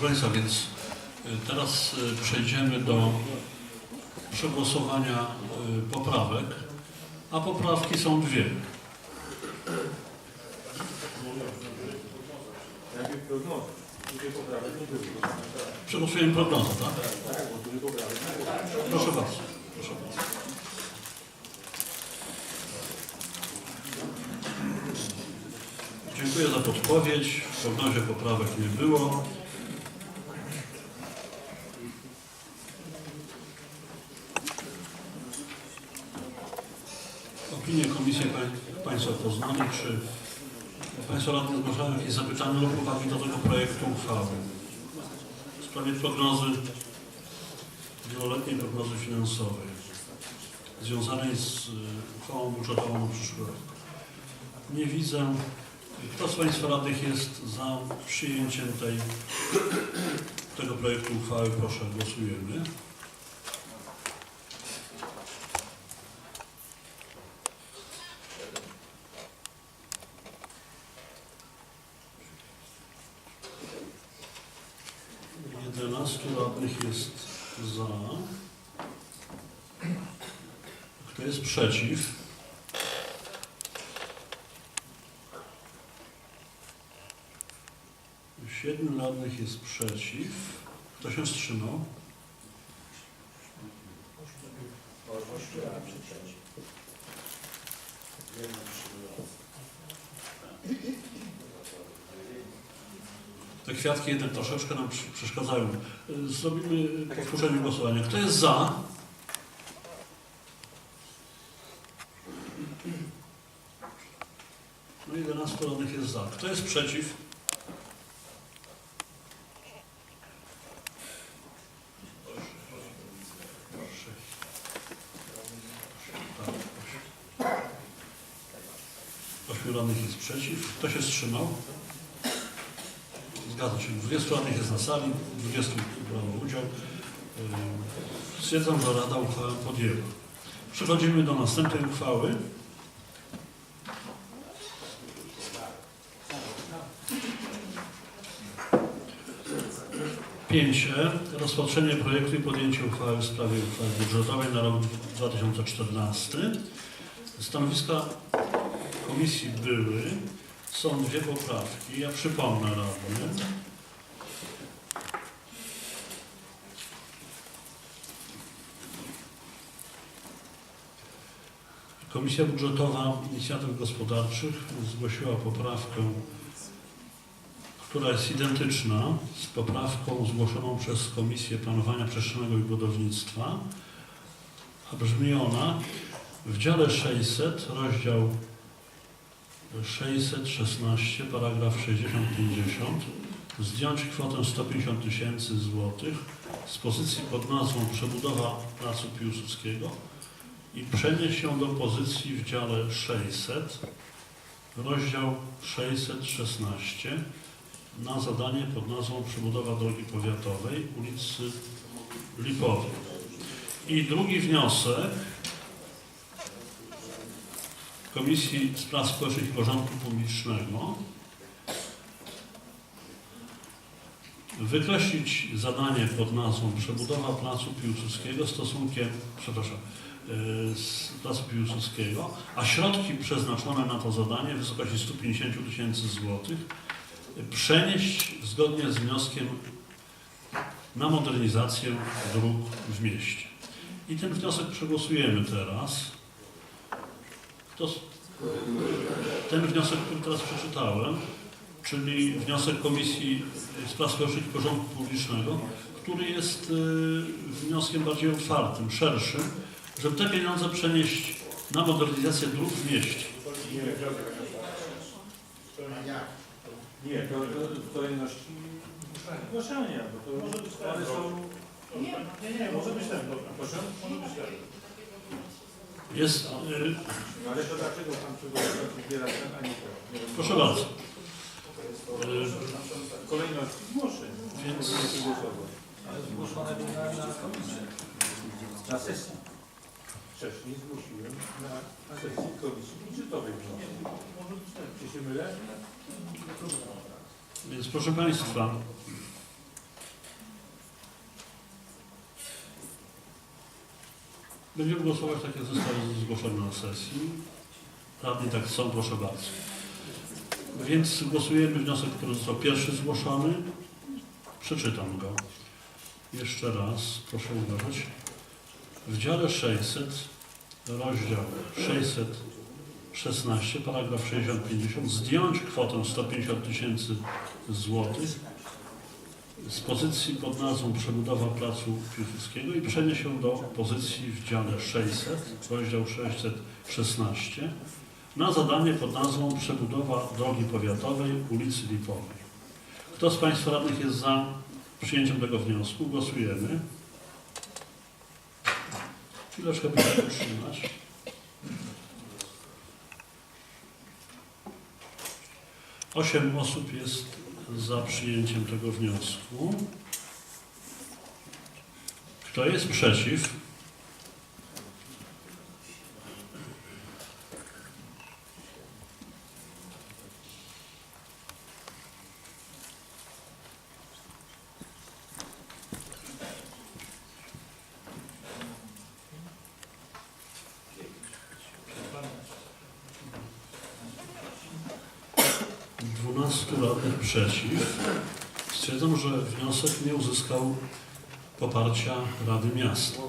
Państwa, więc y, teraz y, przejdziemy do przegłosowania y, poprawek, a poprawki są dwie. Przegłosujemy prognozę, tak? Proszę bardzo. Proszę bardzo. Dziękuję za podpowiedź. W prognozie poprawek nie było. Opinie Komisji pań, Państwa poznali. Czy Państwo radni zgłaszają jakieś zapytania lub uwagi do tego projektu uchwały? W sprawie prognozy wieloletniej prognozy finansowej związanej z y, uchwałą budżetową na przyszły rok. Nie widzę. Kto z Państwa radnych jest za przyjęciem tej, tego projektu uchwały? Proszę, głosujemy. Jedenastu radnych jest za. Kto jest przeciw? Siedmiu radnych jest przeciw. Kto się wstrzymał? Te kwiatki jednak troszeczkę nam przeszkadzają. Y, Zrobimy powtórzenie głosowania. Kto jest za? No 11 radnych jest za. Kto jest przeciw? Ośmiu radnych jest przeciw. Kto się wstrzymał? Zgadza się. 20 radnych jest na sali, 20 brało udział. Yy, Stwierdzam, że Rada uchwałę podjęła. Przechodzimy do następnej uchwały. 5e. Rozpatrzenie projektu i podjęcie uchwały w sprawie uchwały budżetowej na rok 2014. Stanowiska komisji były. Są dwie poprawki. Ja przypomnę radnym. Komisja Budżetowa Inicjatyw Gospodarczych zgłosiła poprawkę, która jest identyczna z poprawką zgłoszoną przez Komisję Planowania Przestrzennego i Budownictwa, a brzmi ona w dziale 600, rozdział 616, paragraf 60-50, zdjąć kwotę 150 tysięcy złotych z pozycji pod nazwą Przebudowa Placu Piłsudskiego i przenieść ją do pozycji w dziale 600, rozdział 616 na zadanie pod nazwą Przebudowa Drogi Powiatowej ulicy Lipowej. I drugi wniosek Komisji Spraw Społecznych i Porządku Publicznego wykreślić zadanie pod nazwą Przebudowa Placu Piłsudskiego stosunkiem, przepraszam, yy, z Placu Piłsudskiego, a środki przeznaczone na to zadanie w wysokości 150 tysięcy złotych przenieść zgodnie z wnioskiem na modernizację dróg w mieście. I ten wniosek przegłosujemy teraz. Kto z... Ten wniosek, który teraz przeczytałem, czyli wniosek Komisji Spraw Społecznych i Porządku Publicznego, który jest y, wnioskiem bardziej otwartym, szerszym, żeby te pieniądze przenieść na modernizację dróg w mieście. Nie, to, to w kolejności zgłaszania, bo to Może być tak, są... Nie, nie, nie, może być ten, dobra. Proszę? Może być ten. Jest, y, ale to dlaczego pan przewodniczący zbiera ten, a nie to? Proszę bardzo. W kolejności zgłoszeń. Więc. Ale zgłoszone były na, na komisji. Na sesji. Wcześniej zgłosiłem na, na sesji komisji budżetowej. Może być ten. Czy się mylę? Więc proszę Państwa, Będziemy głosować tak, jak zostało zgłoszone na sesji. Radni tak chcą, proszę bardzo. Więc głosujemy wniosek, który został pierwszy zgłoszony. Przeczytam go. Jeszcze raz, proszę uważać. W dziale 600, rozdział 616, paragraf 60-50, zdjąć kwotę 150 tysięcy złotych z pozycji pod nazwą Przebudowa Placu Piłsudskiego i przenieść ją do pozycji w dziale 600, rozdział 616, na zadanie pod nazwą Przebudowa Drogi Powiatowej ulicy Lipowej. Kto z Państwa radnych jest za przyjęciem tego wniosku? Głosujemy. Chwileczkę proszę utrzymać. Osiem osób jest za przyjęciem tego wniosku. Kto jest przeciw? Dwunastu radnych przeciw. Stwierdzam, że wniosek nie uzyskał poparcia Rady Miasta.